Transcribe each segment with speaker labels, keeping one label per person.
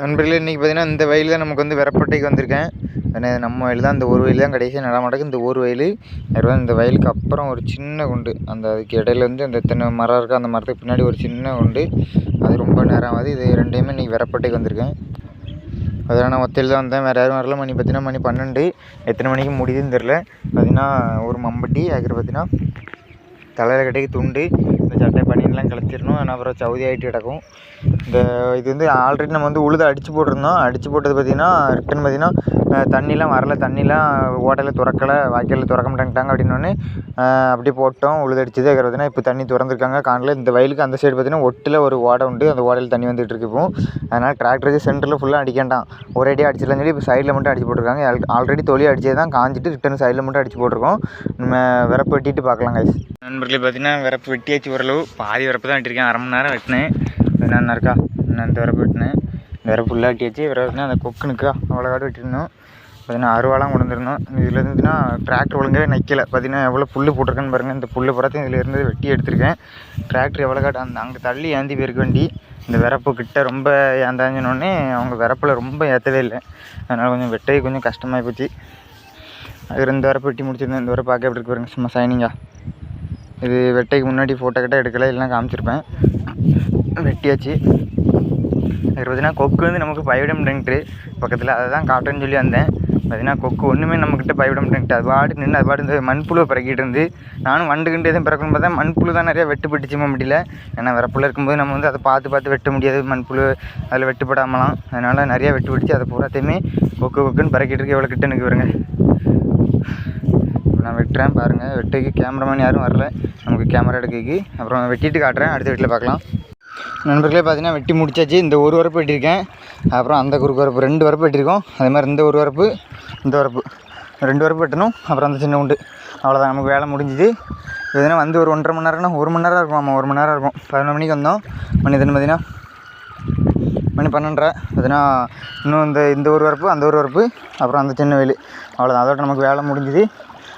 Speaker 1: நண்பர்களே இன்றைக்கி பார்த்தீங்கன்னா இந்த வயல் தான் நமக்கு வந்து வெறப்பட்டைக்கு வந்திருக்கேன். நம்ம வயல் தான் இந்த ஒரு வயல் தான் கடைசியாக நடமாட்டக்கு இந்த ஒரு வயல் அதுக்கப்புறம் இந்த வயலுக்கு அப்புறம் ஒரு சின்ன குண்டு அந்த அதுக்கு இடையில வந்து அந்த தென்னை மரம் இருக்குது அந்த மரத்துக்கு பின்னாடி ஒரு சின்ன குண்டு அது ரொம்ப நேரம் ஆகுது. இது ரெண்டையுமே இன்றைக்கி வெறப்பட்டைக்கு வந்திருக்கேன். அதனால் நான் ஒத்தையில் தான் வந்தேன். வேறு யாரும் வரல. மணி பார்த்தீங்கன்னா மணி பன்னெண்டு. எத்தனை மணிக்கு முடியுதுன்னு தெரில பார்த்தீங்கன்னா ஒரு மம்பட்டி அதுக்கு பார்த்தீங்கன்னா தலையில் கட்டைக்கு துண்டு இந்த சட்டை பனியன்லாம் கலைச்சிடணும். ஆனால் அப்புறம் சவுதி ஆகிட்டு கிடக்கும். இந்த இது வந்து ஆல்ரெடி நம்ம வந்து உழுது அடித்து போட்டிருந்தோம். அடித்து போட்டது பார்த்திங்கன்னா ரிட்டன் பார்த்திங்கன்னா தண்ணிலாம் வரல தண்ணிலாம் ஓட்டையில் திறக்கலை வாய்க்காலில் திறக்க மாட்டேங்கிட்டாங்க அப்படின்னோடனே அப்படியே போட்டோம். உழுது அடிச்சது. அதுக்கு பார்த்திங்கன்னா இப்போ தண்ணி திறந்துருக்காங்க. காணல இந்த வயலுக்கு அந்த சைடு பார்த்தீங்கன்னா ஒட்டில் ஒரு ஓடை உண்டு. அந்த ஓடையில் தண்ணி வந்துட்டு இருக்கு இப்போ. அதனால் டிராக்டர் சென்டரில் ஃபுல்லாக அடிக்கண்டாம் ஒரேடியாக அடிச்சிடலாம் சொல்லி இப்போ சைடில் மட்டும் அடிச்சு போட்டிருக்காங்க. ஆல்ரெடி தொழில் அடித்தது தான் காஞ்சிட்டு ரிட்டன் சைடில் மட்டும் அடிச்சு போட்டிருக்கோம். நம்ம விறப்பு வெட்டிட்டு பார்க்கலாம் கைஸ் நண்பர்களே பார்த்திங்கன்னா விறப்பு வெட்டியாச்சு ஓரளவு. பாதி விறப்பு தான் வெட்டியிருக்கேன் அரை மணி நேரம் வெட்டினேன். என்னென்ன இருக்கா? இன்னும் இந்த விறப்பு வெட்டினேன் இந்த விறப்பு ஃபுல்லாக வெட்டியாச்சு அந்த கொக்குனுக்கா அவ்வளோ காடு வெட்டிருந்தோம் பார்த்தீங்கன்னா அருவாலாம் கொண்டு வந்துருந்தோம் இதில் இருந்துச்சுன்னா டிராக்டர் ஒழுங்காக நிற்கலை பார்த்தீங்கன்னா எவ்வளோ புல் போட்டிருக்கேன்னு பாருங்கள் இந்த புல் புறத்தையும் இதில் இருந்து வெட்டி எடுத்திருக்கேன். டிராக்டர் எவ்வளோ காட்டு அந்த அங்கே தள்ளி ஏந்தி போயிருக்க வண்டி. இந்த விறப்பு கிட்ட ரொம்ப ஏந்தாஞ்சினோடனே அவங்க விறப்பில் ரொம்ப ஏற்றவே இல்லை. அதனால் கொஞ்சம் வெட்டவே கொஞ்சம் கஷ்டமாகி போச்சு. அது ரெண்டு வரப்பு வெட்டி முடிச்சிருந்தேன். இந்த வரை பார்க்க எப்படி இருக்கு பாருங்க. சும்மா சைனிங்காக இது வெட்டைக்கு முன்னாடி ஃபோட்டோ கிட்ட எடுக்கலை. இல்லைனா காமிச்சிருப்பேன். வெட்டியாச்சு அது பார்த்தீங்கன்னா கொக்கு வந்து நமக்கு பைவிடம் டென்ட்டு பக்கத்தில் அதை தான் காட்டுன்னு சொல்லி வந்தேன். பார்த்தீங்கன்னா கொக்கு ஒன்றுமே நம்மக்கிட்ட பைவிடம் டென்ட் அது பாட்டு நின்று அது பாட்டு இந்த மண்புழு பிறக்கிட்டு இருந்து. நானும் வண்டுகிண்டு எதுவும் பிறக்கணும்னு பார்த்தா மண்புழு தான் நிறையா வெட்டுப்பட்டுச்சுமா முடியல ஏன்னா வரப்புள்ள இருக்கும்போது நம்ம வந்து அதை பார்த்து பார்த்து வெட்ட முடியாது. மண்புழு அதில் வெட்டுப்படாமலாம். அதனால் நிறையா வெட்டுப்பட்டுச்சு அதை பூராத்தையுமே கொக்கு கொக்குன்னு பிறக்கிட்டு இருக்கு. எவ்வளோ கிட்ட எனக்கு வருங்க நான் வெட்டுறேன் பாருங்கள் வெட்டுக்கு கேமராமேன் யாரும் வரல. நமக்கு கேமரா எடுக்கக்கு அப்புறம் வெட்டிட்டு காட்டுறேன். அடுத்த வீட்டில் பார்க்கலாம். நண்பர்களே பார்த்தீங்கன்னா வெட்டி முடிச்சாச்சு. இந்த ஒரு வரப்பு வெட்டியிருக்கேன். அப்புறம் அந்த குறுக்கு வரப்பு ரெண்டு வரப்பு வெட்டியிருக்கோம். அதே மாதிரி இந்த ஒரு வரப்பு இந்த வரப்பு. ரெண்டு வரப்பு வெட்டணும். அப்புறம் அந்த சின்ன உண்டு. அவ்வளோதான் நமக்கு வேலை முடிஞ்சுது. எதுனா வந்து ஒரு ஒன்றரை மணி நேரம்னா ஒரு மணி நேரம் இருக்கும். ஆமாம் ஒரு மணி நேரம் இருக்கும். பதினொன்று மணிக்கு வந்தோம். மணி எத்தனை பார்த்தீங்கன்னா மணி பன்னெண்டரை. பார்த்தீங்கன்னா இன்னும் இந்த இந்த ஒரு வரப்பு அந்த ஒரு வரப்பு அப்புறம் அந்த சின்ன வேலு. அவ்வளோதான் அதோட நமக்கு வேலை முடிஞ்சுது.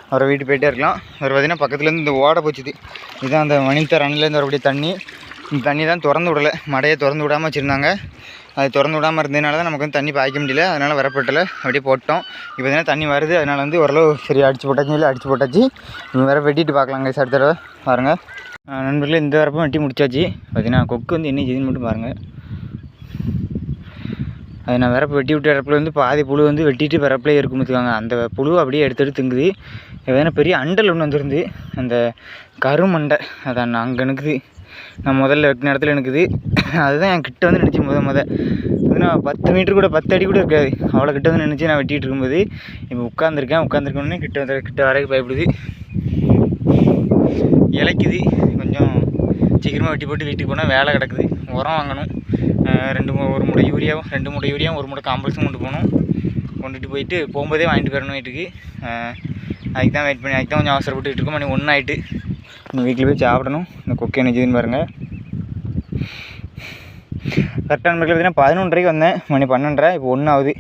Speaker 1: அப்புறம் வீட்டு போயிட்டே இருக்கலாம். அப்புறம் பார்த்தீங்கன்னா பக்கத்துலேருந்து இந்த ஓடை போச்சுது. இதுதான் அந்த மணித்தர அணையிலேருந்து வரக்கூடிய தண்ணி. தண்ணி தான் திறந்து விடலை. மடையை திறந்து விடாமல் வச்சுருந்தாங்க. அது திறந்து விடாமல் இருந்ததுனால தான் நமக்கு வந்து தண்ணி பாய்க்க முடியல. அதனால் வரப்பட்டல. அப்படியே போட்டோம். இப்போ தானே தண்ணி வருது. அதனால் வந்து ஓரளவு சரி அடிச்சு போட்டாச்சு சொல்லி அடிச்சு போட்டாச்சு. இன்னும் வேறு வெட்டிட்டு பார்க்கலாங்க சார் தடவை. பாருங்கள் நண்பர்களே இந்த வரப்பும் வெட்டி முடிச்சாச்சு. பார்த்தீங்கன்னா கொக்கு வந்து என்ன செய்யுதுன்னு மட்டும் பாருங்கள் அது நான் விறப்பு வெட்டி விட்டு இடத்துல வந்து பாதி புழு வந்து வெட்டிட்டு வரப்புலேயே இருக்கும் வச்சுக்காங்க அந்த புழு அப்படியே எடுத்து எடுத்து திங்குது எதனா பெரிய அண்டல் ஒன்று வந்துருந்து அந்த கருமண்டை. அதான் அங்கே நிற்குது நான் முதல்ல வெட்டின இடத்துல நிற்குது அதுதான் என் கிட்ட வந்து நினச்சி முத முத. இது நான் பத்து மீட்டர் கூட பத்து அடி கூட இருக்காது. அவ்வளோ கிட்ட வந்து நினச்சி நான் வெட்டிகிட்டு இருக்கும்போது. இப்போ உட்காந்துருக்கேன் உட்காந்துருக்கோன்னே கிட்ட வந்து கிட்ட வரைக்கும் பயப்படுது. இலைக்குது. கொஞ்சம் சீக்கிரமாக வெட்டி போட்டு வீட்டுக்கு போனால் வேலை கிடக்குது. உரம் வாங்கணும். ரெண்டு மூ ஒரு மூடை யூரியாவும் ரெண்டு மூடை யூரியாவும் ஒரு மூடை காம்ப்ளெக்ஸும் கொண்டு போகணும். கொண்டுட்டு போயிட்டு போகும்போதே வாங்கிட்டு போயிடணும் வீட்டுக்கு. அதுக்கு தான் வெயிட் பண்ணி அதுக்கு தான் கொஞ்சம் அவசரப்பட்டுட்டு இருக்கோம். மணி ஒன்று ஆகிட்டு இன்னும் வீட்டில் போய் சாப்பிடணும். இந்த கொக்கை நிஜதுன்னு பாருங்கள் கரெக்டாக நமக்கு பார்த்தீங்கன்னா பதினொன்றரைக்கு வந்தேன். மணி பன்னெண்டரை இப்போ ஒன்று ஆகுது.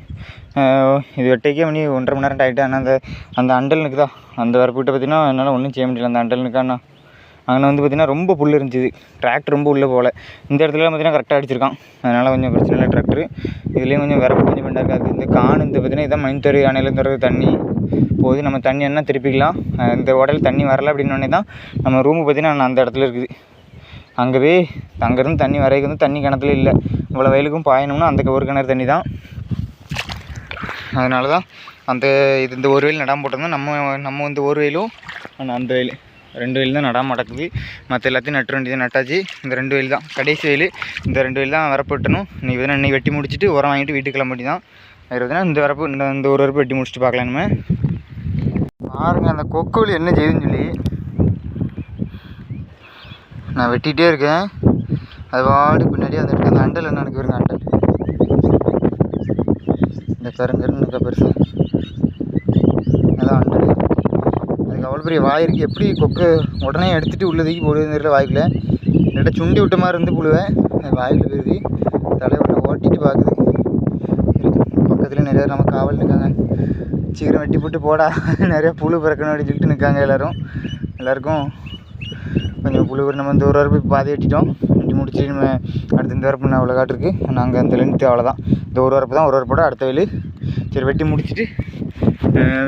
Speaker 1: இது வெட்டைக்கே மணி ஒன்றரை மணி நேரம் ஆகிட்டு ஆனால் அந்த அந்த அண்டல் நிற்குதா அந்த வரப்புகிட்ட பார்த்தீங்கன்னா என்னால் ஒன்றும் செய்ய முடியல. அந்த அண்டல் நிற்காண்ணா அங்கே வந்து பார்த்திங்கன்னா ரொம்ப புல் இருந்துச்சு. டிராக்டர் ரொம்ப உள்ளே போகல. இந்த இடத்துல பார்த்தீங்கன்னா கரெக்டாக அடிச்சிருக்கான். அதனால் கொஞ்சம் பிரச்சனை இல்லை டிராக்டர் இதுலேயும் கொஞ்சம் வரப்பு கொஞ்சம் பெண்டாக இந்த காணு இந்த பார்த்தீங்கன்னா இதான் மணித்தரு அணையிலேருந்து வர்றது தண்ணி. போகுது நம்ம தண்ணி என்ன திருப்பிக்கலாம். இந்த உடல் தண்ணி வரல அப்படின்னோடனே தான் நம்ம ரூமு பார்த்தீங்கன்னா நான் அந்த இடத்துல இருக்குது. அங்கே போய் அங்கேருந்து தண்ணி வரைக்கும் வந்து தண்ணி கிணத்துல இல்லை. இவ்வளோ வயலுக்கும் பாயணும்னா அந்த ஒரு கிணறு தண்ணி தான். அதனால தான் அந்த இது இந்த ஒரு வயல் நடாமல் போட்டிருந்தோம் நம்ம நம்ம வந்து ஒரு வயலும் ஆனால் அந்த வயல் ரெண்டு வயல் தான் நடாமல் நடக்குது. மற்ற எல்லாத்தையும் நட்டு வேண்டியது நட்டாச்சு. இந்த ரெண்டு வயல் தான். கடைசி வயல் இந்த ரெண்டு வயல் தான் வரப்பட்டணும். நீ வேணா இன்னைக்கு வெட்டி முடிச்சுட்டு உரம் வாங்கிட்டு வீட்டுக்கு கிளம்பி தான் இருபதுனா இந்த வரப்பு இந்த இந்த ஒரு வரப்பு வெட்டி முடிச்சுட்டு பார்க்கலாம் நம்ம. பாருங்க அந்த கொக்குவலி என்ன செய்யுதுன்னு சொல்லி. நான் வெட்டிகிட்டே இருக்கேன். அது வாடு பின்னாடியே வந்துட்டு அந்த அண்டல் என்ன எனக்கு அண்டல். இந்த கருங்கருன்னு இருக்கா பெருசு. அதான் அண்டல். அதுக்கு அவ்வளோ பெரிய வாய் இருக்குது எப்படி கொக்கு உடனே எடுத்துகிட்டு உள்ள தூக்கி போடுதுன்னு வாய்க்குள்ள. இல்லாட்ட சுண்டி விட்ட மாதிரி இருந்து புழுவேன். வாயில் வாய்க்குள்ள போயிருது தலைவனை ஓட்டிட்டு பார்க்குது. பக்கத்தில் நிறையா நம்ம காவல் இருக்காங்க. சீக்கிரம் வெட்டி போட்டு போடா. நிறையா புழு பிறக்கணும் அப்படின்னு சொல்லிட்டு நிற்காங்க எல்லோரும். எல்லாருக்கும் கொஞ்சம் புழு நம்ம இந்த ஒரு வரப்பு பாதி வெட்டிட்டோம். வெட்டி முடிச்சு நம்ம அடுத்து இந்த வரப்பு நான் அவ்வளோ காட்டிருக்கு நாங்கள் அந்த லென்த்து அவ்வளோதான் இந்த ஒரு வரப்பு தான் ஒரு வரப்போட அடுத்த வெயில் சரி வெட்டி முடிச்சுட்டு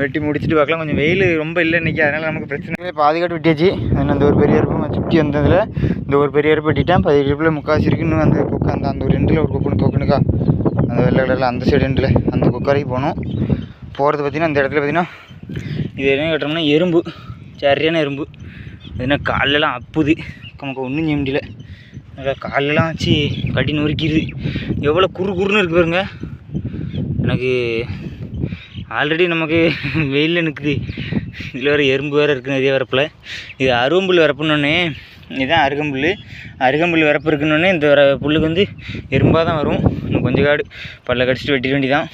Speaker 1: வெட்டி முடிச்சுட்டு பார்க்கலாம். கொஞ்சம் வெயில் ரொம்ப இல்லை இன்றைக்கி அதனால் நமக்கு பிரச்சனை இல்லை. பாதி காட்டு வெட்டியாச்சு. அந்த ஒரு பெரிய அறுப்பு சுற்றி வந்ததில் இந்த ஒரு பெரிய அறுப்பு வெட்டிட்டேன். பதி அறுப்பில் முக்காசி இருக்கு. இன்னும் அந்த கொக்கு அந்த அந்த ஒரு ரெண்டில் ஒரு கொக்குன்னு கொக்குனுக்கா. அந்த வெள்ளை கலரில் அந்த சைடு ரெண்டில் அந்த கொக்கரைக்கு போகணும் போகிறது பார்த்திங்கன்னா அந்த இடத்துல பார்த்திங்கன்னா இது என்ன கட்டுறோம்னா எறும்பு சரியான எறும்பு. அதுனா காலெல்லாம் அப்புது. நமக்கு ஒன்றும் செய்ய முடியல. நல்லா காலெல்லாம் வச்சு கட்டி நொறுக்கிடுது எவ்வளோ குறு குறுன்னு இருக்கு பாருங்க. எனக்கு ஆல்ரெடி நமக்கு வெயிலில் நிற்குது இதில் வேறு எறும்பு வேறு இருக்குது நிறைய வரப்பில். இது அருகம்புல் வரப்புன்னொன்னே இதுதான் அருகம்புல். அருகம்புல் வரப்பு இருக்குன்னொன்னே இந்த வர புல்லுக்கு வந்து எறும்பாக தான் வரும். இன்னும் கொஞ்சம் காடு. பல்ல கடிச்சிட்டு வெட்டிட வேண்டிதான்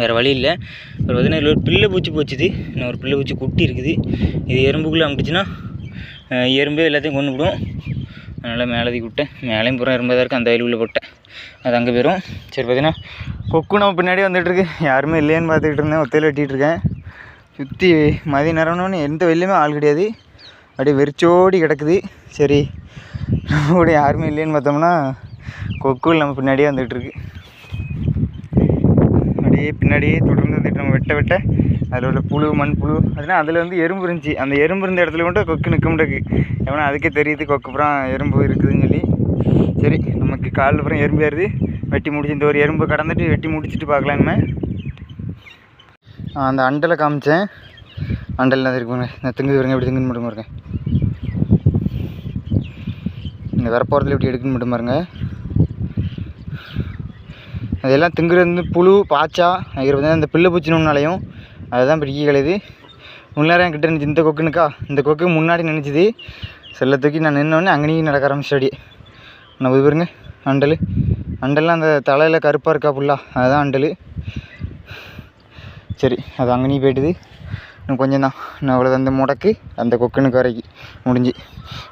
Speaker 1: வேறு வழி இல்லை. அப்புறம் பார்த்தீங்கன்னா இதில் ஒரு பிள்ளை பூச்சி போச்சுது. இன்னும் ஒரு பிள்ளை பூச்சி குட்டி இருக்குது. இது எறும்புக்குள்ளே அமுட்டுச்சுன்னா எறும்பே எல்லாத்தையும் கொண்டு விடும் அதனால் மேலே விட்டேன். மேலேயும் பூரா எறும்பாக தான் இருக்குது அந்த வயலுக்குள்ளே போட்டேன். அது அங்கே போயிடும் சரி பார்த்தீங்கன்னா கொக்கு நம்ம பின்னாடியே வந்துட்டுருக்கு யாருமே இல்லையான்னு பார்த்துக்கிட்டு இருந்தேன். ஒத்தையில் வெட்டிகிட்டு இருக்கேன். சுற்றி மதிய நேரம்னு எந்த வெளியுமே ஆள் கிடையாது. அப்படியே வெறிச்சோடி கிடக்குது. சரி நம்ம கூட யாருமே இல்லைன்னு பார்த்தோம்னா கொக்கு நம்ம பின்னாடியே வந்துகிட்ருக்கு அப்படியே பின்னாடியே தொடர்ந்து வந்துட்டு நம்ம வெட்ட வெட்ட அதில் உள்ள புழு மண் புழு அதுனா அதில் வந்து எறும்பு இருந்துச்சு. அந்த எறும்பு இருந்த இடத்துல மட்டும் கொக்கு நிற்க மாட்டேக்கு ஏன்னா அதுக்கே தெரியுது கொக்கு அப்புறம் எறும்பு இருக்குதுன்னு சொல்லி. சரி நமக்கு காலில் அப்புறம் எறும்பு ஏறுது. வெட்டி முடிச்சு இந்த ஒரு எறும்பு கடந்துட்டு வெட்டி முடிச்சுட்டு பார்க்கலான்னு அந்த அண்டலை காமிச்சேன். அண்டல் தான் இருக்குங்க நான் திங்கு வருங்க எப்படி திங்குன்னு மட்டும் பாருங்க. இந்த வரப்போகிறதுல எப்படி எடுக்குன்னு மட்டும் பாருங்கள் இதெல்லாம் திங்குறது வந்து புழு பாச்சா அதுக்கு பார்த்தீங்கன்னா இந்த பிள்ளை பூச்சினோம்னாலையும் அதுதான் பிடிக்க கலையுது முன்னேறம் கிட்ட இருந்துச்சு இந்த கொக்குனுக்கா? இந்த கொக்கு முன்னாடி நினச்சிது செல்ல தூக்கி நான் நின்னோடனே அங்கேயும் நடக்க ஆரம்பிச்சு அப்படியே. நான் இது பாருங்க? அண்டல். அண்டல்லாம் அந்த தலையில் கருப்பாக இருக்கா புல்லா? அதுதான் அண்டல். சரி அது அங்கேயும் போயிட்டுது. இன்னும் கொஞ்சம் தான். இன்னும் அவ்வளோ அந்த முடக்கு அந்த கொக்குனுக்கு வரைக்கும் முடிஞ்சு.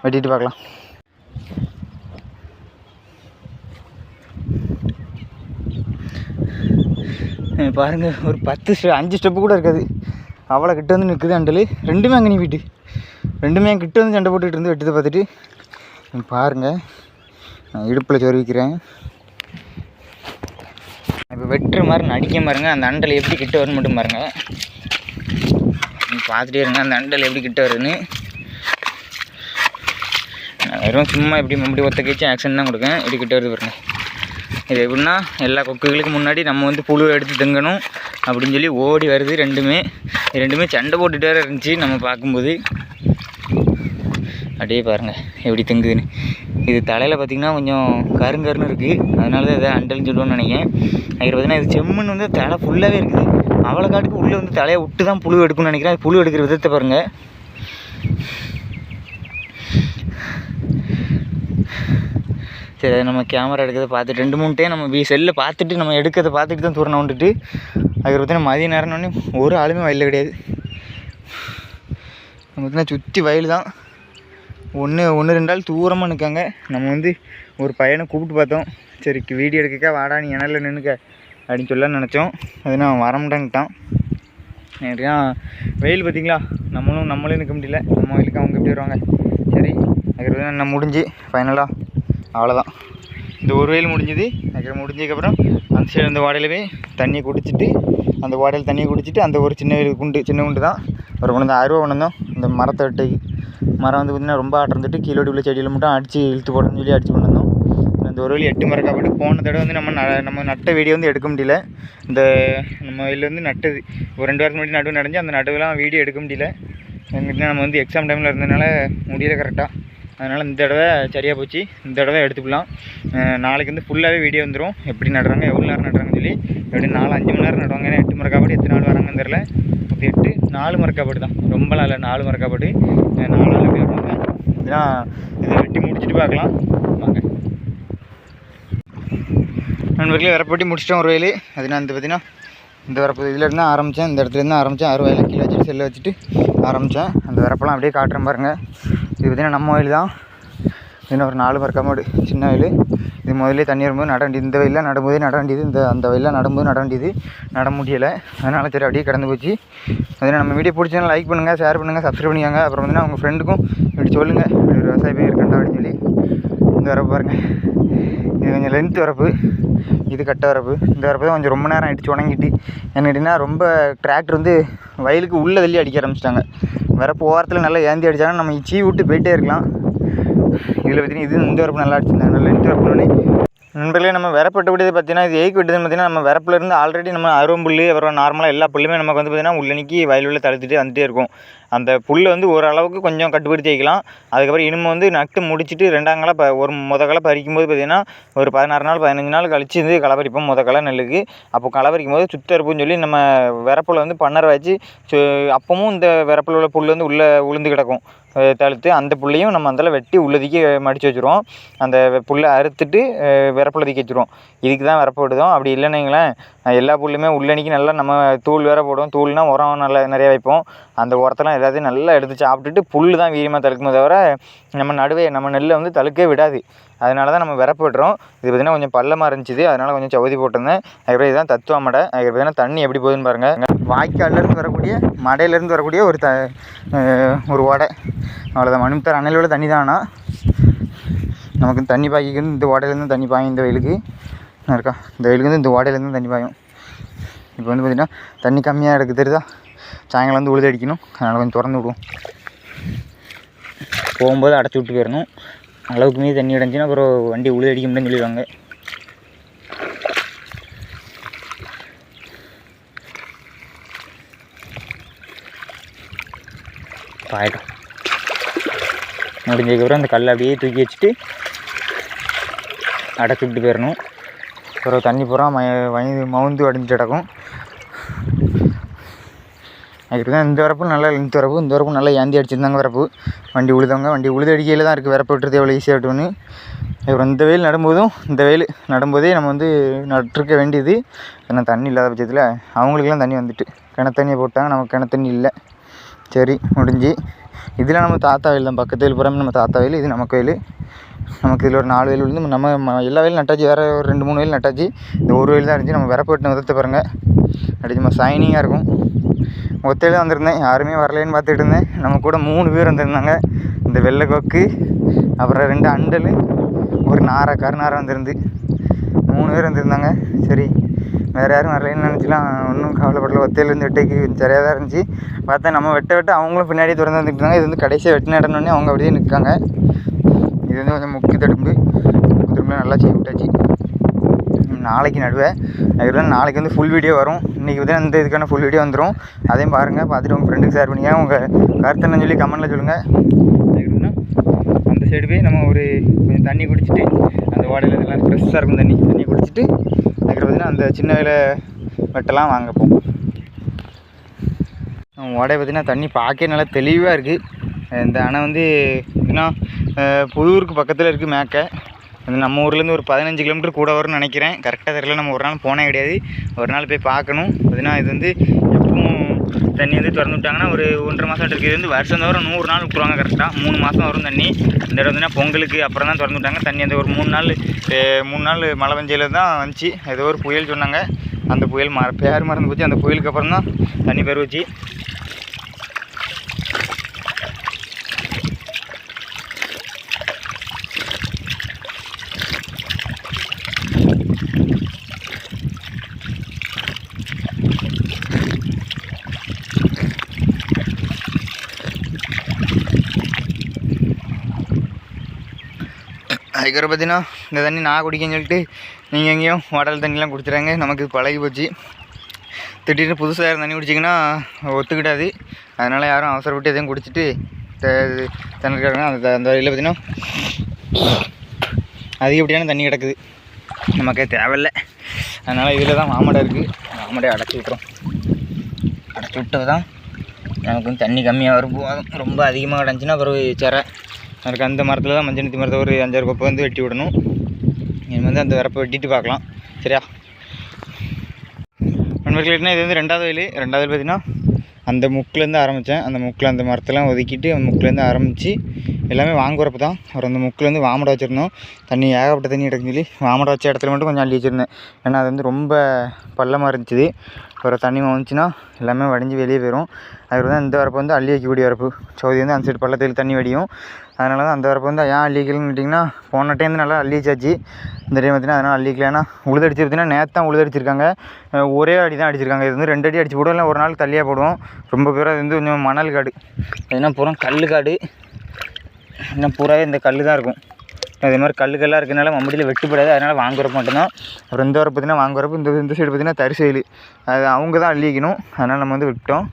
Speaker 1: வெட்டிட்டு பார்க்கலாம். பாருங்கள் ஒரு பத்து ஸ்டெப் அஞ்சு ஸ்டெப்பு கூட இருக்காது. அவ்வளோ கிட்ட வந்து நிற்குது அண்டல் ரெண்டுமே அங்கே நீ ரெண்டுமே என் கிட்ட வந்து சண்டை போட்டுக்கிட்டு இருந்து வெட்டதை பார்த்துட்டு பாருங்கள் நான் இடுப்பில் சொருவிக்கிறேன் இப்போ வெட்டுற மாதிரி நடிக்க பாருங்க அந்த அண்டல் எப்படி கிட்ட வரும்னு மட்டும் பாருங்க. பார்த்துட்டே இருங்க அந்த அண்டல் எப்படி கிட்ட வருதுன்னு. வெறும் சும்மா எப்படி மறுபடியும் ஒத்த கழிச்சு ஆக்ஷன் தான் கொடுக்கேன். இப்படி கிட்ட வருது பாருங்க. இது எப்படின்னா எல்லா கொக்குகளுக்கும் முன்னாடி நம்ம வந்து புழு எடுத்து திங்கணும் அப்படின்னு சொல்லி ஓடி வருது ரெண்டுமே. ரெண்டுமே சண்டை போட்டுட்டு வேறு இருந்துச்சு நம்ம பார்க்கும்போது. அப்படியே பாருங்கள் எப்படி திங்குதுன்னு. இது தலையில் பார்த்திங்கன்னா கொஞ்சம் கருங்கருன்னு இருக்குது அதனால தான் இதை அண்டல்னு சொல்லுவோம்னு நினைக்கிறேன். அதில் பார்த்தீங்கன்னா இது செம்முன்னு வந்து தலை ஃபுல்லாகவே இருக்குது. அவ்வளோ காட்டுக்கு உள்ளே வந்து தலையை விட்டு தான் புழு எடுக்கணும்னு நினைக்கிறேன். அது புழு எடுக்கிற விதத்தை பாருங்கள் சரி நம்ம கேமரா எடுக்கிறத பார்த்துட்டு ரெண்டு மூணு டைம் நம்ம வீ செல்லை பார்த்துட்டு நம்ம எடுக்கிறத பார்த்துட்டு தான் தூரம் வந்துட்டு அதுக்கு பார்த்தீங்கன்னா மதிய நேரம்னோடனே ஒரு ஆளுமே வயலில் கிடையாது. நம்ம பார்த்தீங்கன்னா சுற்றி வயல் தான். ஒன்று ஒன்று ரெண்டு ஆள் தூரமாக நிற்காங்க நம்ம வந்து ஒரு பையனை கூப்பிட்டு பார்த்தோம். சரி வீடியோ எடுக்கக்கா வாடா நீ இணையில் நின்றுக்க அப்படின்னு சொல்ல நினச்சோம். அது நான் வர மாட்டேங்கிட்டான் ஏன்னா வெயில் பார்த்தீங்களா? நம்மளும் நம்மளும் நிற்க முடியல. நம்ம வயலுக்கு அவங்க எப்படி வருவாங்க? சரி அதுக்கப்புறம் என்ன முடிஞ்சு ஃபைனலாக அவ்வளோதான் இந்த ஒரு வயல் முடிஞ்சது அதுக்கப்புறம் முடிஞ்சதுக்கப்புறம் அந்த சைடு அந்த வாடையில் போய் தண்ணியை குடிச்சிட்டு அந்த வாடையில் தண்ணியை குடிச்சிட்டு அந்த ஒரு சின்ன வெயில் குண்டு சின்ன குண்டு தான். ஒரு கொண்டு வந்து அருவா கொண்டு வந்தோம். இந்த மரத்தை வெட்டி மரம் வந்து பார்த்திங்கன்னா ரொம்ப அடர்ந்துட்டு கீழோடி உள்ள செடியில் மட்டும் அடித்து இழுத்து போடணும்னு சொல்லி அடித்து கொண்டு வந்தோம். அந்த ஒரு வழி எட்டு மரக்கா போட்டு போன தடவை வந்து நம்ம ந நம்ம நட்ட வீடியோ வந்து எடுக்க முடியல. இந்த நம்ம இதில் வந்து நட்டது. ஒரு ரெண்டு வாரத்துக்கு முன்னாடி நடுவு நடந்து அந்த நடுவுலாம் வீடியோ எடுக்க முடியல. எங்கிட்ட நம்ம வந்து எக்ஸாம் டைமில் இருந்ததுனால முடியல கரெக்டாக அதனால் இந்த தடவை சரியாக போச்சு. இந்த தடவை எடுத்துக்கலாம். நாளைக்கு வந்து ஃபுல்லாகவே வீடியோ வந்துடும் எப்படி நடுறாங்க எவ்வளோ நேரம் நடுறாங்கன்னு சொல்லி. எப்படி நாலு அஞ்சு மணி நேரம் நடுவாங்க ஏன்னா எட்டு மரக்காப்படி எத்தனை நாள் வராங்கன்னு தெரில மொத்தம் எட்டு நாலு மரக்காப்பாடு தான். ரொம்ப நாள் நாலு மரக்காப்பாடு நாலு நாள் எப்படி வருவாங்க இதெல்லாம் இதை வெட்டி முடிச்சுட்டு பார்க்கலாம். வாங்க. நண்பர்களே வரப்பட்டி முடிச்சிட்டோம் ஒரு வயலு அது நான் இந்த பார்த்தீங்கன்னா இந்த வரப்பு இதுலேருந்து ஆரம்பித்தேன் இந்த இடத்துல இருந்து ஆரம்பித்தேன் அறு கீழே வச்சுட்டு செல்லை வச்சுட்டு ஆரம்பித்தேன் அந்த வரப்பெல்லாம் அப்படியே காட்டுறேன் பாருங்கள் இது பார்த்தீங்கன்னா நம்ம வயல் தான். இன்னும் ஒரு நாலு மரக்காமடு சின்ன வயல். இது முதல்ல தண்ணி வரும்போது நட வேண்டியது. இந்த வயலில் நடும்போதே நட வேண்டியது. இந்த அந்த வயலில் நடும்போது நட வேண்டியது. நட முடியலை. அதனால் சரி அப்படியே கடந்து போச்சு. அதனால் நம்ம வீடியோ பிடிச்சா லைக் பண்ணுங்கள் ஷேர் பண்ணுங்கள் சப்ஸ்கிரைப் பண்ணிக்காங்க. அப்புறம் வந்து உங்கள் ஃப்ரெண்டுக்கும் இப்படி சொல்லுங்கள் இப்படி ஒரு விவசாய பயிர் இருக்கண்டா அப்படின்னு சொல்லி. இந்த வரப்பு பாருங்கள் இது கொஞ்சம் லென்த் வரப்பு. இது கட்ட வரப்பு. இந்த வரப்பு தான் கொஞ்சம் ரொம்ப நேரம் அடித்து உணங்கிட்டு. என்ன கேட்டிங்கன்னா ரொம்ப டிராக்டர் வந்து வயலுக்கு உள்ளே தள்ளி அடிக்க ஆரம்பிச்சிட்டாங்க. வரப்பு ஓரத்தில் நல்லா ஏந்தி அடித்தாங்கன்னா நம்ம சீ விட்டு போயிட்டே இருக்கலாம். இதில் பார்த்தீங்கன்னா இது இந்த வரப்பு நல்லா அடிச்சிருந்தாங்க. நல்லா இந்த வரப்புனே நண்பர்களே நம்ம விரப்பட்டு விடுது பார்த்தீங்கன்னா இது ஏய்க்கு விட்டதுன்னு பார்த்தீங்கன்னா நம்ம விரப்புல இருந்து ஆல்ரெடி நம்ம அருவம்புல் அப்புறம் நார்மலாக எல்லா புல்லுமே நமக்கு வந்து பார்த்திங்கன்னா உள்ளனிக்கு வயலுள்ள தடுத்துட்டு வந்துட்டே இருக்கும். அந்த புல் வந்து ஓரளவுக்கு கொஞ்சம் கட்டுப்படுத்தி வைக்கலாம். அதுக்கப்புறம் இனிமே வந்து நட்டு முடிச்சுட்டு ரெண்டாம் களை ப ஒரு முத களை பறிக்கும் போது பார்த்தீங்கன்னா ஒரு பதினாறு நாள் பதினஞ்சு நாள் கழிச்சு வந்து களை பறிப்போம் முத நெல்லுக்கு. அப்போ களை பறிக்கும் போது சுத்தறுப்புன்னு சொல்லி நம்ம விரப்பில் வந்து பண்ணற வச்சு அப்பவும் இந்த விரப்பில் உள்ள புல் வந்து உள்ளே உளுந்து கிடக்கும். தழுத்து அந்த புல்லையும் நம்ம அதில் வெட்டி உள்ளதுக்கி மடித்து வச்சுருவோம். அந்த புல்லை அறுத்துட்டு அஹ் தூக்கி வச்சுருவோம். இதுக்கு தான் விரப்பு விடுதோம். அப்படி இல்லைன்னு வைங்களேன், எல்லா புல்லுமே உள்ளன்னைக்கு நல்லா நம்ம தூள் வேற போடுவோம். தூள்னா உரம் நல்லா நிறைய வைப்போம். அந்த உரத்தெல்லாம் எல்லாத்தையும் நல்லா எடுத்து சாப்பிட்டுட்டு புல் தான் வீரியமாக தழுக்குமே தவிர நம்ம நடுவே நம்ம நெல்லை வந்து தழுக்கவே விடாது. அதனால தான் நம்ம விரப்பு விடுறோம். இது பார்த்திங்கன்னா கொஞ்சம் பள்ளமாக இருந்துச்சு. அதனால் கொஞ்சம் சவுதி போட்டிருந்தேன். அதுக்கப்புறம் இதுதான் தத்துவ மடை. அதுக்கு பார்த்தீங்கன்னா தண்ணி எப்படி போகுதுன்னு பாருங்கள் வாய்க்கால்லேருந்து வரக்கூடிய மடையிலேருந்து வரக்கூடிய ஒரு த ஒரு ஓடை. அவ்வளோதான் மணிமுத்தார் அணையில் உள்ள தண்ணி தானா? நமக்கு தண்ணி பாய்க்கு இந்த ஓடையிலேருந்து தண்ணி பாயும் இந்த வயலுக்கு. நான் இருக்கா? இந்த வெயிலுக்கு வந்து இந்த ஓடையிலேருந்து தண்ணி பாயும். இப்போ வந்து பார்த்திங்கன்னா தண்ணி கம்மியாக எடுக்க தெரியுதா? சாயங்காலம் வந்து உழுது அடிக்கணும். அதனால் கொஞ்சம் திறந்து விடுவோம். போகும்போது அடைச்சி விட்டு போயிடணும். அளவுக்கு மீது தண்ணி அடைஞ்சின்னா அப்புறம் வண்டி உழுது அடிக்க முடியும்னு சொல்லிடுவாங்க. பாயிடும் முடிஞ்சதுக்கப்புறம் அந்த கல்லை அப்படியே தூக்கி வச்சுட்டு அடக்கிட்டு விட்டு போயிடணும். அப்புறம் தண்ணி பூரா ம வயது மவுந்து அடைஞ்சு கிடக்கும். அதுக்கு தான் இந்த வரப்பு நல்லா இந்த வரப்பு இந்த வரப்பும் நல்லா ஏந்தி அடிச்சிருந்தாங்க வரப்பு. வண்டி உழுதவங்க வண்டி உழுது அடிக்கையில் தான் இருக்குது வரப்பு விட்டுறது எவ்வளோ ஈஸியாக விட்டுன்னு அப்புறம் இந்த வெயில் நடும்போதும் இந்த வெயில் நடும்போதே நம்ம வந்து நட்டுருக்க வேண்டியது ஏன்னா தண்ணி இல்லாத பட்சத்தில் அவங்களுக்கெல்லாம் தண்ணி வந்துட்டு. கிணத்து தண்ணியை போட்டாங்க நமக்கு கிணத்து தண்ணி இல்லை. சரி முடிஞ்சு. இதில் நம்ம தாத்தா வயல் தான் பக்கத்து வயல் புறமே நம்ம தாத்தா வயல் இது நமக்கு வயல் நமக்கு இதில் ஒரு நாலு வயல் விழுந்து நம்ம ம- எல்லா வயலும் நட்டாச்சு வேறு ஒரு ரெண்டு மூணு வயல் நட்டாச்சு. இந்த ஒரு வயல் தான் இருந்துச்சு நம்ம விரப்பு வெட்டின விதத்தை பாருங்கள் அப்படி சும்மா சைனிங்காக இருக்கும். ஒத்தையில் தான் வந்திருந்தேன் யாருமே வரலேன்னு பார்த்துட்டு இருந்தேன். நம்ம கூட மூணு பேர் வந்திருந்தாங்க. இந்த வெள்ளை கொக்கு அப்புறம் ரெண்டு அண்டல் ஒரு நாரை கருநாரை வந்திருந்து. மூணு பேர் வந்திருந்தாங்க. சரி வேறு யாரும் வரலைன்னு நினச்சிலாம் ஒன்றும் கவலைப்படல. ஒத்தையிலேருந்து வெட்டைக்கு சரியாக தான் இருந்துச்சு. பார்த்தா நம்ம வெட்ட வெட்ட அவங்களும் பின்னாடி திறந்து வந்துட்டு இருந்தாங்க. இது வந்து கடைசியாக வெட்டு நடனோடனே அவங்க அப்படியே நிற்காங்க இது வந்து கொஞ்சம் முக்கிய தடுப்பு திரும்ப நல்லா செய்ய விட்டாச்சு. நாளைக்கு நடுவேன் அதுக்கப்புறம் நாளைக்கு வந்து ஃபுல் வீடியோ வரும். இன்றைக்கி வந்து அந்த இதுக்கான ஃபுல் வீடியோ வந்துடும் அதையும் பாருங்கள் பார்த்துட்டு உங்கள் ஃப்ரெண்டுக்கு ஷேர் பண்ணிங்க. உங்கள் கருத்து என்னன்னு சொல்லி கமெண்ட்டில் சொல்லுங்கள் அந்த சைடு போய் நம்ம ஒரு கொஞ்சம் தண்ணி குடிச்சிட்டு அந்த ஓடையில் இதெல்லாம் ஃப்ரெஷ்ஷாக இருக்கும் தண்ணி. தண்ணி குடிச்சிட்டு அதுக்கப்புறம் பார்த்தீங்கன்னா அந்த சின்ன வேலை வெட்டலாம் வாங்க போம் ஓடை பார்த்தீங்கன்னா தண்ணி பார்க்கவே நல்லா தெளிவாக இருக்குது இந்த அணை வந்து எப்படின்னா புதூருக்கு பக்கத்தில் இருக்குது மேக்கை. அது நம்ம ஊர்லேருந்து ஒரு பதினஞ்சு கிலோமீட்டர் கூட வரும்னு நினைக்கிறேன். கரெக்டாக தெரியல. நம்ம ஒரு நாள் போனே கிடையாது. ஒரு நாள் போய் பார்க்கணும். பார்த்தீங்கன்னா இது வந்து எப்பவும் தண்ணி வந்து திறந்து விட்டாங்கன்னா ஒரு ஒன்றரை மாதம் இருக்குது வந்து வருஷம் தவிர நூறு நாள் விட்டுருவாங்க கரெக்டாக மூணு மாதம் வரும் தண்ணி. இந்த இடம் வந்து பொங்கலுக்கு அப்புறம் தான் திறந்து விட்டாங்க. தண்ணி அந்த ஒரு மூணு நாள் மூணு நாள் மழை பெஞ்சையில் தான் வந்துச்சு. ஏதோ ஒரு புயல் சொன்னாங்க. அந்த புயல் மற பேர் மறந்து போச்சு. அந்த புயலுக்கு அப்புறம் தான் தண்ணி பேர் அதுக்கப்புறம் பார்த்தீங்கன்னா இந்த தண்ணி நான் குடிக்கன்னு சொல்லிட்டு நீங்கள் எங்கேயும் வடல் தண்ணிலாம் குடிச்சிடுறாங்க நமக்கு பழகி போச்சு. திடீர்னு புதுசாக யாரும் தண்ணி குடிச்சிங்கன்னா ஒத்துக்கிடாது. அதனால் யாரும் அவசரப்பட்டு எதையும் குடிச்சிட்டு தண்ணிருக்காங்க அந்த அந்த வழியில் பார்த்தீங்கன்னா அதிகப்படியான தண்ணி கிடக்குது. நமக்கே தேவையில்ல. அதனால் இதில் தான் மாமடை இருக்குது மாமடையை அடைச்சி விட்றோம் அடைச்சி விட்டது தான் நமக்கு தண்ணி கம்மியாக வரும். போதும். ரொம்ப அதிகமாக கிடந்துச்சின்னா பிறகு சிற எனக்கு அந்த மரத்தில் தான் மஞ்சள் மரத்தை ஒரு அஞ்சாறு கொப்பை வந்து வெட்டி விடணும். நீங்கள் வந்து அந்த வரப்பை வெட்டிட்டு பார்க்கலாம். சரியா? நண்பர்கள்னா இது வந்து ரெண்டாவது வயல். ரெண்டாவது வயல் பார்த்தீங்கன்னா அந்த முக்கிலேருந்து ஆரம்பித்தேன் அந்த முக்கில் அந்த மரத்தெல்லாம் ஒதுக்கிட்டு அந்த முக்கிலேருந்து ஆரம்பித்து எல்லாமே வாங்குறப்ப தான் அப்புறம் அந்த முக்கிலேருந்து வாமடை வச்சுருந்தோம். தண்ணி ஏகப்பட்ட தண்ணி கிடக்குன்னு சொல்லி வாமடை வச்ச இடத்துல மட்டும் கொஞ்சம் அள்ளி வச்சுருந்தேன். ஏன்னா அது வந்து ரொம்ப பள்ளமாக இருந்துச்சு. அப்புறம் தண்ணி வந்துச்சுன்னா எல்லாமே வடிஞ்சு வெளியே போயிடும் அதுக்கு தான் இந்த வரப்பு வந்து அள்ளி வைக்கக்கூடிய வரப்பு. சோதி வந்து அந்த சைடு பள்ளத்தில் தண்ணி வடியும். அதனால தான் அந்த வரப்பு வந்து ஏன் அள்ளிக்கலன்னு கேட்டிங்கன்னா போன டைம் நல்லா அள்ளிச்சாச்சு. இந்த டைம் பார்த்தீங்கன்னா அதனால் அள்ளிக்கல. ஏன்னா உழுதடிச்சு பார்த்தீங்கன்னா நேற்று தான் உழுதடிச்சிருக்காங்க. ஒரே அடி தான் அடிச்சிருக்காங்க. இது வந்து ரெண்டு அடி அடிச்சு போடுவோம் இல்லை ஒரு நாள் தள்ளியாக போடுவோம். ரொம்ப பேரும் அது வந்து கொஞ்சம் மணல் காடு. ஏன்னா பூரா கல் காடு. இன்னும் பூராவே இந்த கல் தான் இருக்கும். அதே மாதிரி கல்லுக்கெல்லாம் இருக்கனால மம்பட்டியில் வெட்டுப்படாது. அதனால் வாங்குறப்ப மட்டும்தான். அப்புறம் இந்த வர பார்த்தீங்கன்னா வாங்குறப்ப இந்த இந்த சைடு பார்த்தீங்கன்னா தரிசையில் அது அவங்க தான் அள்ளிக்கணும். அதனால் நம்ம வந்து விட்டோம்.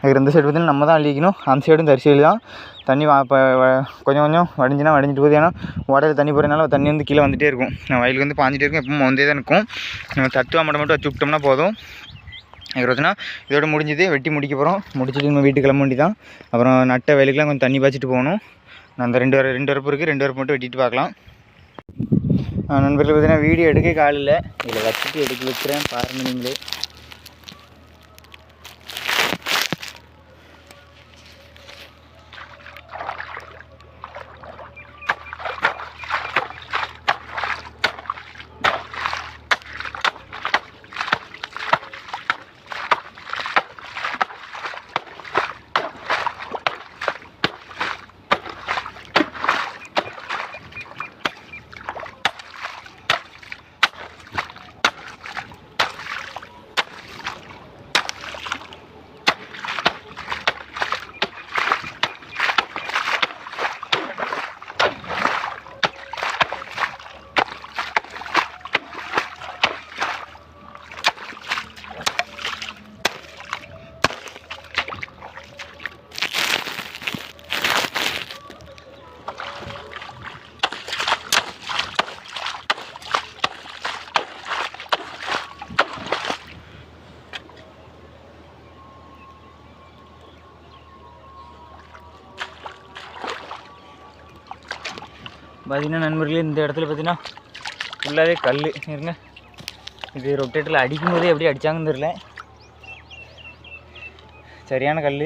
Speaker 1: அது இந்த சைடு பார்த்தீங்கன்னா நம்ம தான் அள்ளிக்கணும். அந்த சைடும் தரிசையில் தான். தண்ணி வா இப்போ கொஞ்சம் கொஞ்சம் வடிஞ்சுனா வடிஞ்சிட்டு போகுது ஏன்னா ஓடையில் தண்ணி போகிறதுனால தண்ணி வந்து கீழே வந்துகிட்டே இருக்கும். நம்ம வயலுக்கு வந்து பாஞ்சிட்டே இருக்கும் எப்பவும் வந்தே தான் இருக்கும். நம்ம தத்துவா மட்டும் மட்டும் வச்சு விட்டோம்னா போதும். இருபதுனா இதோட முடிஞ்சது வெட்டி முடிக்க போகிறோம் முடிச்சுட்டு நம்ம வீட்டுக்கு கிளம்ப வேண்டி தான் அப்புறம் நட்ட வயலுக்குலாம் கொஞ்சம் தண்ணி பாய்ச்சிட்டு போகணும். நான் அந்த ரெண்டு வர ரெண்டு வரப்பு இருக்குது ரெண்டு வரப்பு மட்டும் வெட்டிட்டு பார்க்கலாம். நண்பர்கள் பார்த்தீங்கன்னா வீடியோ எடுக்க காலையில் இல்லை. இதில் வச்சுட்டு எடுக்க வைக்கிறேன் பாருங்கள் நீங்களே. பார்த்தீங்கன்னா நண்பர்களே இந்த இடத்துல பார்த்தீங்கன்னா ஃபுல்லாகவே கல் இருங்க. இது ரொட்டேட்டில் அடிக்கும் போதே எப்படி அடித்தாங்கன்னு தெரில சரியான கல்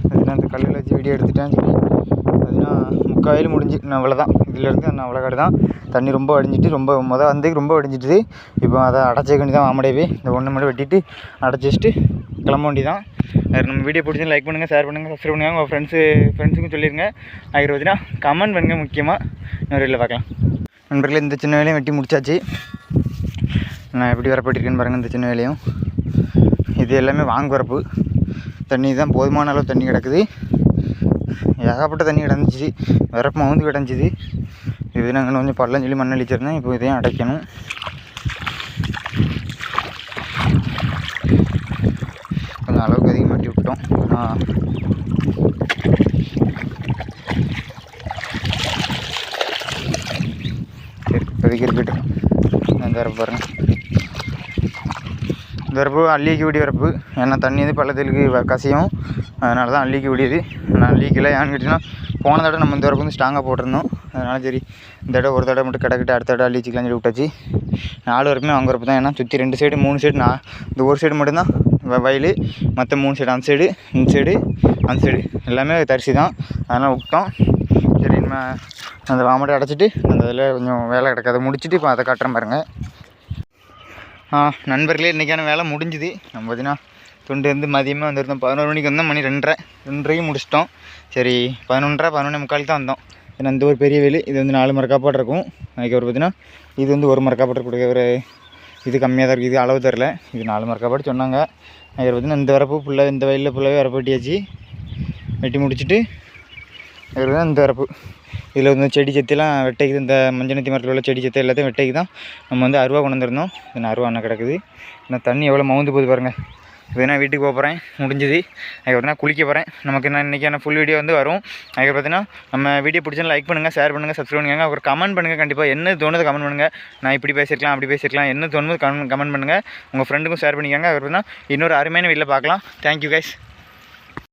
Speaker 1: பார்த்தீங்கன்னா அந்த கல்லில் வச்சு வீடியோ எடுத்துட்டேன்னு சொல்லி பார்த்தீங்கன்னா முக்காயில் முடிஞ்சு. நான் அவ்வளோதான் இதுலேருந்து நான் அவ்வளோ காடு தான். தண்ணி ரொம்ப அடிஞ்சிட்டு ரொம்ப மொதல் வந்து ரொம்ப அடிஞ்சிட்டுது. இப்போ அதை அடைச்ச வேண்டி தான் மாமடையவே இந்த ஒன்று மட்டும் வெட்டிட்டு அடைச்சி வச்சுட்டு கிளம்ப வேண்டி தான் நம்ம வீடியோ பிடிச்சி லைக் பண்ணுங்கள் ஷேர் பண்ணுங்கள் சப்ஸ்கிரைப் பண்ணுங்கள் உங்கள் ஃப்ரெண்ட்ஸு ஃப்ரெண்ட்ஸுக்கும் சொல்லிடுங்க அதுக்கு பார்த்தீங்கன்னா கமெண்ட் பண்ணுங்கள் முக்கியமாக இன்னொரு வீடியோவில் பார்க்கலாம். நண்பர்களே இந்த சின்ன வேலையும் வெட்டி முடிச்சாச்சு. நான் எப்படி வரப்பட்டிருக்கேன்னு பாருங்கள் இந்த சின்ன வேலையும். இது எல்லாமே வாங்க வரப்பு தண்ணி தான் போதுமான அளவு தண்ணி கிடக்குது. ஏகப்பட்ட தண்ணி கிடந்துச்சு. வரப்பு மவுந்து கிடஞ்சிது இது நாங்கள் கொஞ்சம் பள்ளம் சொல்லி மண்ணளிச்சிருந்தேன் இப்போ இதையும் அடைக்கணும் கொஞ்சம் அளவுக்கு அதிகமாக வெட்டி விட்டோம் ஆ சரி இப்போதைக்கு இருக்கட்டும். நான் வரப்பு பாருங்கள் இந்த வரப்பு அள்ளிக்கு விடிய வரப்பு. ஏன்னா தண்ணி வந்து பள்ளத்துக்கு கசியும். அதனால தான் அள்ளிக்கு விடியுது. நான் அள்ளிக்கல ஏன்னு கேட்டிங்கன்னா போன தடவை நம்ம இந்த வரப்பு வந்து ஸ்ட்ராங்காக போட்டிருந்தோம். அதனால சரி இந்த தடவை ஒரு தடவை மட்டும் கிடக்கிட்டு அடுத்த தடவை அள்ளிச்சிக்கலாம் சொல்லி விட்டாச்சு. நாலு வரப்புமே அவங்க வரப்பு தான். ஏன்னா சுற்றி ரெண்டு சைடு மூணு சைடு நான் இந்த ஒரு சைடு மட்டும்தான் வயல் மற்ற மூணு சைடு அந்த சைடு இந்த சைடு அந்த சைடு எல்லாமே தரிசி தான். அதெல்லாம் விட்டோம். சரி நம்ம அந்த வாமட்டை அடைச்சிட்டு அந்த இதில் கொஞ்சம் வேலை கிடக்கு. முடிச்சுட்டு இப்போ அதை காட்டுறேன் பாருங்கள் நண்பர்களே இன்றைக்கான வேலை முடிஞ்சுது. நம்ம பார்த்தீங்கன்னா தொண்டு வந்து மதியமாக வந்திருந்தோம். பதினோரு மணிக்கு வந்தோம் மணி ரெண்டரை. ரெண்டரைக்கு முடிச்சிட்டோம். சரி பதினொன்றரை பதினொன்றே முக்கால் தான் வந்தோம். ஏன்னா இந்த ஒரு பெரிய வேலு இது வந்து நாலு மரக்காப்பாடு இருக்கும். அதுக்கப்புறம் பார்த்தீங்கன்னா இது வந்து ஒரு மரக்காப்பாடு கொடுக்க ஒரு இது கம்மியாக தான் இருக்குது இது அளவு தெரில. இது நாலு மரக்காப்பாடு சொன்னாங்க. அதுக்கப்புறம் பார்த்தீங்கன்னா இந்த வரப்பு ஃபுல்லாக இந்த வயலில் ஃபுல்லாகவே வரப்பட்டியாச்சு வெட்டி முடிச்சுட்டு அதுக்கப்புறம் இந்த வரப்பு. இதில் வந்து செடி செத்திலாம் வெட்டைக்கு இந்த மஞ்சனத்தி மரத்தில் உள்ள செடி செத்தை எல்லாத்தையும் வெட்டைக்கு தான் நம்ம வந்து அருவா கொண்டு வந்துருந்தோம். இந்த அருவா அண்ணன் கிடக்குது. இந்த தண்ணி எவ்வளோ மவுந்து போகுது பாருங்கள் இப்போ நான் வீட்டுக்கு போக போகிறேன் முடிஞ்சுது. அதுக்கப்புறம் நான் குளிக்க போகிறேன் நமக்கு நான் இன்றைக்கான ஃபுல் வீடியோ வந்து வரும். அதுக்கு பார்த்தீங்கன்னா நம்ம வீடியோ பிடிச்சா லைக் பண்ணுங்கள் ஷேர் பண்ணுங்கள் சப்ஸ்கிரைப் பண்ணுங்கள் அப்புறம் கமெண்ட் பண்ணுங்கள் கண்டிப்பாக என்ன தோணுது கமெண்ட் பண்ணுங்கள் நான் இப்படி பேசியிருக்கலாம் அப்படி பேசியிருக்கலாம். என்ன தோணுது கமெண்ட் கமெண்ட் பண்ணுங்கள் உங்கள் ஃப்ரெண்டுக்கும் ஷேர் பண்ணிக்கோங்க. அதுக்கப்புறம் பார்த்தீங்கன்னா இன்னொரு அருமையான வீட்டில் பார்க்கலாம். Thank you guys